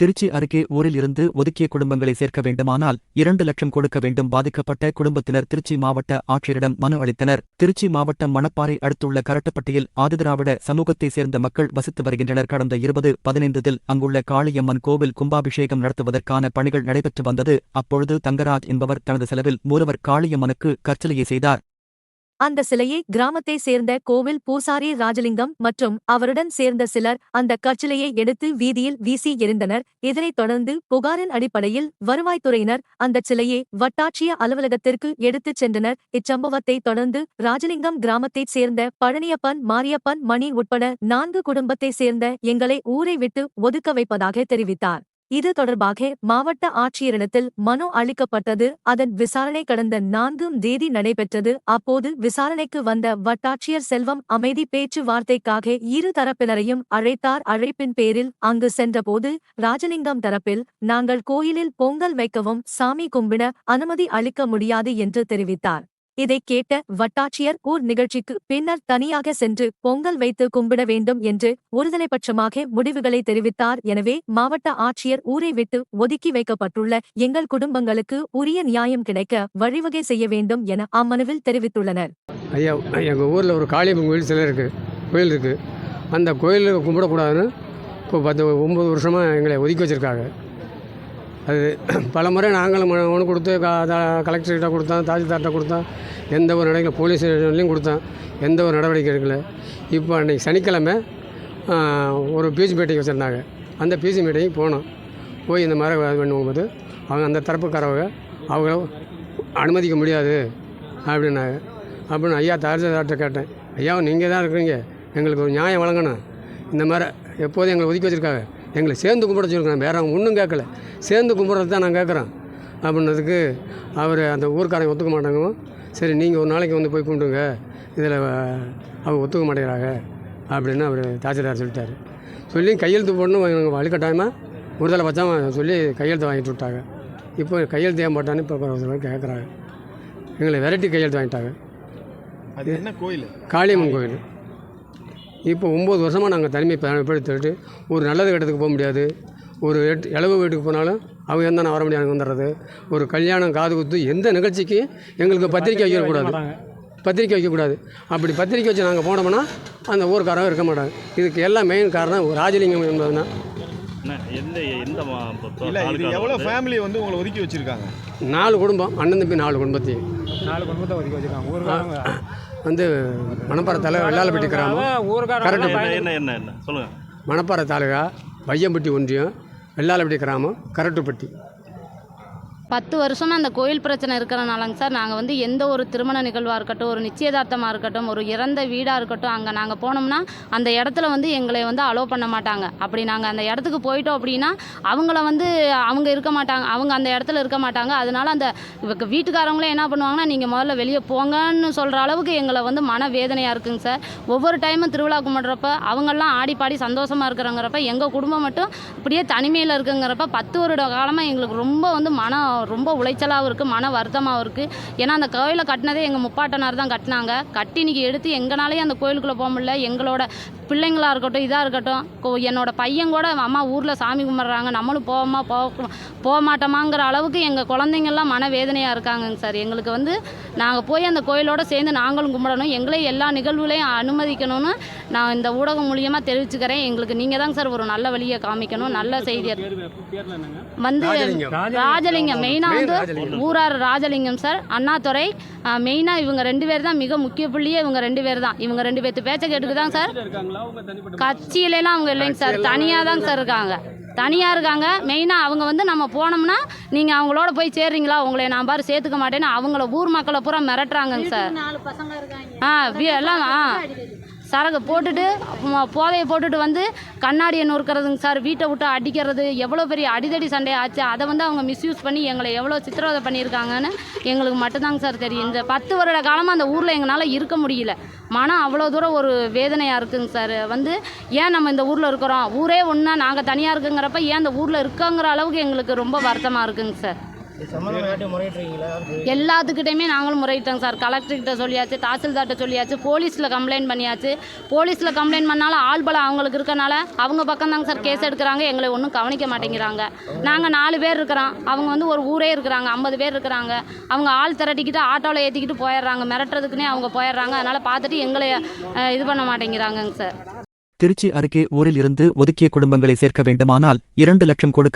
திருச்சி அருகே ஊரில் இருந்து ஒதுக்கிய குடும்பங்களை சேர்க்க வேண்டுமானால் இரண்டு லட்சம் கொடுக்க வேண்டும் பாதிக்கப்பட்ட குடும்பத்தினர் திருச்சி மாவட்ட ஆட்சியரிடம் மனு அளித்தனர். திருச்சி மாவட்டம் மணப்பாறை அடுத்துள்ள கரட்டப்பட்டியில் ஆதிதிராவிட சமூகத்தைச் சேர்ந்த மக்கள் வசித்து வருகின்றனர். கடந்த இருபது பதினைந்ததில் அங்குள்ள காளியம்மன் கோவில் கும்பாபிஷேகம் நடத்துவதற்கான பணிகள் நடைபெற்று வந்தது. அப்பொழுது தங்கராஜ் என்பவர் தனது செலவில் மூலவர் காளியம்மனுக்கு கற்சலையை செய்தார். அந்த சிலையை கிராமத்தை சேர்ந்த கோவில் பூசாரி ராஜலிங்கம் மற்றும் அவருடன் சேர்ந்த சிலர் அந்த கற்சிலையை எடுத்து வீதியில் வீசி எறிந்தனர். இதனைத் தொடர்ந்து புகாரின் அடிப்படையில் வருவாய்த்துறையினர் அந்த சிலையை வட்டாட்சிய அலுவலகத்திற்கு எடுத்துச் சென்றனர். இச்சம்பவத்தை தொடர்ந்து ராஜலிங்கம் கிராமத்தைச் சேர்ந்த பழனியப்பன் மாரியப்பன் மணி உட்பட நான்கு குடும்பத்தைச் சேர்ந்த எங்களை ஊரை விட்டு ஒதுக்க வைப்பதாக தெரிவித்தார். இது தொடர்பாக மாவட்ட ஆட்சியரிடத்தில் மனு அளிக்கப்பட்டது. அதன் விசாரணை கடந்த நான்கும் தேதி நடைபெற்றது. அப்போது விசாரணைக்கு வந்த வட்டாட்சியர் செல்வம் அமைதி பேச்சுவார்த்தைக்காக இரு தரப்பினரையும் அழைத்தார். அழைப்பின் பேரில் அங்கு சென்றபோது ராஜலிங்கம் தரப்பில் நாங்கள் கோயிலில் பொங்கல் வைக்கவும் சாமி கும்பிட அனுமதி அளிக்க முடியாது என்று தெரிவித்தார். இதைக் கேட்ட வட்டாட்சியர் ஊர் நிகழ்ச்சிக்கு பின்னர் தனியாக சென்று பொங்கல் வைத்து கும்பிட வேண்டும் என்று ஒருதலைபட்சமாக முடிவுகளை தெரிவித்தார். எனவே மாவட்ட ஆட்சியர் ஊரை விட்டு ஒதுக்கி வைக்கப்பட்டுள்ள எங்கள் குடும்பங்களுக்கு உரிய நியாயம் கிடைக்க வழிவகை செய்ய வேண்டும் என அம்மனுவில் தெரிவித்துள்ளனர். ஐயா எங்கள் ஊரில் ஒரு காளியம்மன் கோயில் சிலை இருக்குது கோயில் இருக்குது அந்த கோயிலில் கும்பிடக்கூடாதுன்னு இப்போ பத்து ஒம்பது வருஷமாக எங்களை ஒதுக்கி வச்சுருக்காங்க. அது பல முறை நாங்களும் மனு மனு கொடுத்து கலெக்டர்கிட்ட கொடுத்தோம் தாசில்தார்கிட்ட கொடுத்தோம். எந்த ஒரு நடவடிக்கை போலீஸ் ஸ்டேஷன்லேயும் கொடுத்தோம். எந்த ஒரு நடவடிக்கை எடுக்கலை. இப்போ அன்றைக்கி சனிக்கிழமை ஒரு பிஜி மீட்டிங் வச்சுருந்தாங்க. அந்த பிஜி மீட்டிங் போனோம். போய் இந்த மாதிரி இது பண்ணும்போது அவங்க அந்த தரப்புக்காரவங்க அவங்கள அனுமதிக்க முடியாது அப்படின்னாங்க. அப்படின்னு ஐயா தாசில்தார்கிட்ட கேட்டேன். ஐயா நீங்கள் தான் இருக்கிறீங்க. எங்களுக்கு ஒரு நியாயம் வழங்கணும். இந்த மாதிரி எப்போதும் எங்களை ஒதுக்கி வச்சுருக்காங்க. எங்களை சேர்ந்து கும்பிட சொல்லிருக்காங்க வேற அவங்க ஒன்றும் கேட்கல. சேர்ந்து கும்பிட்றது தான் நான் கேட்குறேன். அப்படின்னதுக்கு அவர் அந்த ஊர்க்காரங்க ஒத்துக்க மாட்டாங்கவும் சரி நீங்கள் ஒரு நாளைக்கு வந்து போய் கும்பிடுங்க. இதில் அவங்க ஒத்துக்க மாட்டேங்கிறாங்க. அப்படின்னு அவர் தாசில்தார் சொல்லிட்டாரு. சொல்லி கையெழுத்து போடணும். எங்களுக்கு வலுக்கட்டாயமாக ஒருதலை பட்சம் சொல்லி கையெழுத்து வாங்கிட்டு விட்டாங்க. இப்போ கையெழுத்து ஏன் போட்டான்னு இப்போ கேட்குறாங்க எங்களை வெரைட்டி கையெழுத்து வாங்கிட்டாங்க. அது என்ன கோயில்? காளியம்மன் கோயில். இப்போ ஒம்பது வருஷமாக நாங்கள் தனிமை பயன்படுத்திட்டு ஒரு நல்லது கட்டத்துக்கு போக முடியாது. ஒரு எட்டு இளவு வீட்டுக்கு போனாலும் அவங்க நான் வர முடியாது வந்துடுறது. ஒரு கல்யாணம் காது குத்து எந்த நிகழ்ச்சிக்கு எங்களுக்கு பத்திரிக்கை வைக்கக்கூடாது பத்திரிக்கை வைக்கக்கூடாது அப்படி பத்திரிக்கை வச்சு நாங்கள் போனோம்னா அந்த ஊர்க்காரங்க இருக்க மாட்டாங்க. இதுக்கு எல்லாம் மெயின் காரணம் ராஜலிங்கம் என்பதுனா என்ன எந்த எந்த வந்து? ஃபேமிலி வந்து உங்களை ஒதுக்கி வச்சிருக்காங்க? நாலு குடும்பம் அண்ணன் தம்பி நாலு குடும்பத்தையும். நாலு குடும்பத்தை ஒதுக்கி வச்சிருக்காங்க. வந்து மணப்பாறை தலை வெள்ளாளப்பட்டி கிராமம் கரெக்டு. என்ன மணப்பாறை தாலுகா வையம்பட்டி ஒன்றியம் வெள்ளாளப்பட்டி கிராமம் கரட்டுப்பட்டி. பத்து வருஷமாக அந்த கோயில் பிரச்சனை இருக்கிறனாலங்க சார் நாங்கள் வந்து எந்த ஒரு திருமண நிகழ்வாக இருக்கட்டும் ஒரு நிச்சயதார்த்தமாக இருக்கட்டும் ஒரு இறந்த வீடாக இருக்கட்டும் அங்கே நாங்கள் போனோம்னா அந்த இடத்துல வந்து எங்களை வந்து அலோவ் பண்ண மாட்டாங்க. அப்படி நாங்கள் அந்த இடத்துக்கு போயிட்டோம் அப்படின்னா அவங்கள வந்து அவங்க இருக்க மாட்டாங்க அவங்க அந்த இடத்துல இருக்க மாட்டாங்க. அதனால அந்த வீட்டுக்காரங்களே என்ன பண்ணுவாங்கன்னா நீங்கள் முதல்ல வெளியே போங்கன்னு சொல்கிற அளவுக்கு எங்களை வந்து மன வேதனையாக இருக்குங்க சார். ஒவ்வொரு டைமும் திருவிழா கும்பிட்றப்ப அவங்கெல்லாம் ஆடி பாடி சந்தோஷமாக இருக்கிறங்கிறப்ப எங்கள் குடும்பம் மட்டும் இப்படியே தனிமையில் இருக்குங்கிறப்ப பத்து வருட காலமாக எங்களுக்கு ரொம்ப வந்து மன ரொம்ப உளைச்சலாகவும் இருக்குது மன வருத்தமாகவும் இருக்குது ஏன்னா அந்த கோயிலை கட்டினதே எங்கள் முப்பாட்டனார் தான் கட்டினாங்க. கட்டி இன்னைக்கு எடுத்து எங்கனாலேயும் அந்த கோயிலுக்குள்ளே போக முடியல. எங்களோட பிள்ளைங்களா இருக்கட்டும் இதாக இருக்கட்டும் கோ- என்னோட பையன் கூட அம்மா ஊரில் சாமி கும்பிட்றாங்க. நம்மளும் போவோமா போக போக மாட்டோமாங்கிற அளவுக்கு எங்கள் குழந்தைங்கள்லாம் மன வேதனையாக இருக்காங்கங்க சார். எங்களுக்கு வந்து நாங்கள் போய் அந்த கோயிலோட சேர்ந்து நாங்களும் கும்பிடணும். எங்களையும் எல்லா நிகழ்வுலையும் அனுமதிக்கணும்னு நான் இந்த ஊடகம் மூலியமாக தெரிவிச்சுக்கிறேன். எங்களுக்கு நீங்கள் தாங்க சார் ஒரு நல்ல வழியை காமிக்கணும். நல்ல செய்தியை வந்து ராஜலிங்கம். மெயினாக வந்து. ஊரார் ராஜலிங்கம் சார். அண்ணாதுரை மெயினாக இவங்க ரெண்டு பேர் தான். மிக முக்கிய புள்ளியே இவங்க ரெண்டு பேர் தான். இவங்க ரெண்டு பேர்த்து பேச்சை கேட்டுக்கு தான் சார். கட்சியிலலாம் அவங்க இல்லைங்க சார். தனியாக தாங்க சார் இருக்காங்க. தனியாக இருக்காங்க. மெயினாக அவங்க வந்து நம்ம போனோம்னா நீங்கள் அவங்களோட போய் சேர்றீங்களா? உங்களை நான் பாரு சேர்த்துக்க மாட்டேன்னு அவங்கள ஊர் மக்களை பூரா மிரட்டுறாங்கங்க சார். ஆ எல்லாம் ஆ. சரகை போட்டுட்டு போதையை போட்டுட்டு வந்து கண்ணாடியை நொறுக்கிறதுங்க சார். வீட்டை விட்டு அடிக்கிறது எவ்வளோ பெரிய அடிதடி சண்டை ஆச்சு. அதை வந்து அவங்க மிஸ்யூஸ் பண்ணி எங்களை எவ்வளோ சித்திரவதை பண்ணியிருக்காங்கன்னு எங்களுக்கு மட்டும்தாங்க சார் தெரியும். இந்த பத்து வருட காலமாக அந்த ஊரில் எங்களால் இருக்க முடியல. மனம் அவ்வளோ தூரம் ஒரு வேதனையாக இருக்குங்க சார். வந்து ஏன் நம்ம இந்த ஊரில் இருக்கிறோம்? ஊரே ஒன்றா நாங்கள் தனியாக இருக்குங்கிறப்ப ஏன் இந்த ஊரில் இருக்கங்கிற அளவுக்கு எங்களுக்கு ரொம்ப வருத்தமாக இருக்குங்க சார். எல்லாத்துக்கிட்டையுமே நாங்களும் முறையிட்டோங்க சார். கலெக்டர்கிட்ட சொல்லியாச்சு தாசில்தார்கிட்ட சொல்லியாச்சு போலீஸில் கம்ப்ளைண்ட் பண்ணியாச்சு. போலீஸில் கம்ப்ளைண்ட் பண்ணாலும் ஆள் பலம் அவங்களுக்கு இருக்கனால அவங்க பக்கம் தாங்க சார் கேஸ் எடுக்கிறாங்க. எங்களை ஒன்றும் கவனிக்க மாட்டேங்கிறாங்க. நாங்கள் நாலு பேர் இருக்கிறோம். அவங்க வந்து ஒரு ஊரே இருக்கிறாங்க. ஐம்பது பேர் இருக்கிறாங்க. அவங்க ஆள் திரட்டிக்கிட்டு ஆட்டோவில் ஏற்றிக்கிட்டு போயிடுறாங்க. மிரட்டுறதுக்குன்னே அவங்க போயிடுறாங்க. அதனால் பார்த்துட்டு எங்களை இது பண்ண மாட்டேங்கிறாங்கங்க சார். திருச்சி அருகே ஊரில் இருந்து ஒதுக்கிய குடும்பங்களை சேர்க்க வேண்டுமானால் இரண்டு லட்சம் கொடுக்க